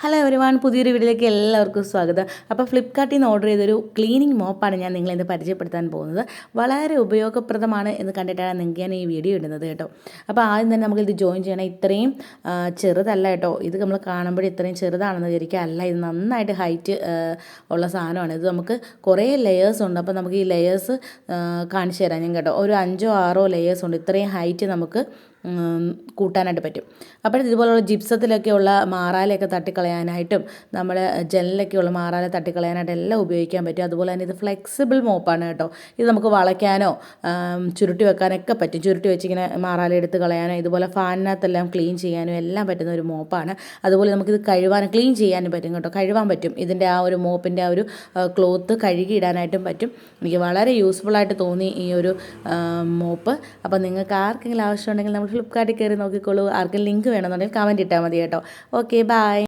Hello എവരിവാൺ പുതിയൊരു വീഡിയോയിലേക്ക് എല്ലാവർക്കും സ്വാഗതം. അപ്പോൾ ഫ്ലിപ്കാർട്ടിൽ നിന്ന് ഓർഡർ ചെയ്തൊരു ക്ലീനിങ് മോപ്പാണ് ഞാൻ നിങ്ങളെ പരിചയപ്പെടുത്താൻ പോകുന്നത്. വളരെ ഉപയോഗപ്രദമാണ് എന്ന് കണ്ടിട്ടാണ് നിങ്ങൾക്ക് ഞാൻ ഈ വീഡിയോ ഇടുന്നത് കേട്ടോ. അപ്പോൾ ആദ്യം തന്നെ നമുക്കിത് ജോയിൻ ചെയ്യണം. ഇത്രയും ചെറുതല്ല കേട്ടോ. ഇത് നമ്മൾ കാണുമ്പോൾ ഇത്രയും ചെറുതാണെന്ന് വിചാരിക്കുക. അല്ല ഇത് നന്നായിട്ട് ഹൈറ്റ് ഉള്ള സാധനമാണ്. ഇത് നമുക്ക് കുറേ ലെയേഴ്സ് ഉണ്ട്. അപ്പോൾ നമുക്ക് ഈ ലെയേഴ്സ് കാണിച്ചു തരാം ഞാൻ കേട്ടോ. ഒരു അഞ്ചോ ആറോ ലെയേഴ്സ് ഉണ്ട്. ഇത്രയും ഹൈറ്റ് നമുക്ക് കൂട്ടാനായിട്ട് പറ്റും. അപ്പോൾ ഇതുപോലുള്ള ജിപ്സത്തിലൊക്കെയുള്ള മാറാലയൊക്കെ തട്ടിക്കളയാനായിട്ടും നമ്മുടെ ജനലിലൊക്കെയുള്ള മാറാല തട്ടിക്കളയാനായിട്ട് എല്ലാം ഉപയോഗിക്കാൻ പറ്റും. അതുപോലെ തന്നെ ഇത് ഫ്ലെക്സിബിൾ മോപ്പാണ് കേട്ടോ. ഇത് നമുക്ക് വളയ്ക്കാനോ ചുരുട്ടി വെക്കാനൊക്കെ പറ്റും. ചുരുട്ടി വെച്ചിങ്ങനെ മാറാല എടുത്ത് കളയാനോ ഇതുപോലെ ഫാനിനകത്തെല്ലാം ക്ലീൻ ചെയ്യാനും എല്ലാം പറ്റുന്ന ഒരു മോപ്പാണ്. അതുപോലെ നമുക്കിത് കഴുകാനും ക്ലീൻ ചെയ്യാനും പറ്റും കേട്ടോ. കഴുകാൻ പറ്റും. ഇതിന്റെ ആ ഒരു മോപ്പിന്റെ ആ ഒരു ക്ലോത്ത് കഴുകിയിടാനായിട്ടും പറ്റും. എനിക്ക് വളരെ യൂസ്ഫുൾ ആയിട്ട് തോന്നി ഈ ഒരു മോപ്പ്. അപ്പോൾ നിങ്ങൾക്ക് ആർക്കെങ്കിലും ആവശ്യമുണ്ടെങ്കിൽ നമ്മൾ ഫ്ലിപ്കാർട്ടിൽ കയറി നോക്കിക്കോളൂ. ആർക്കും ലിങ്ക് വേണമെന്നുണ്ടെങ്കിൽ കമന്റ് ഇട്ടാൽ മതി കേട്ടോ. Okay bye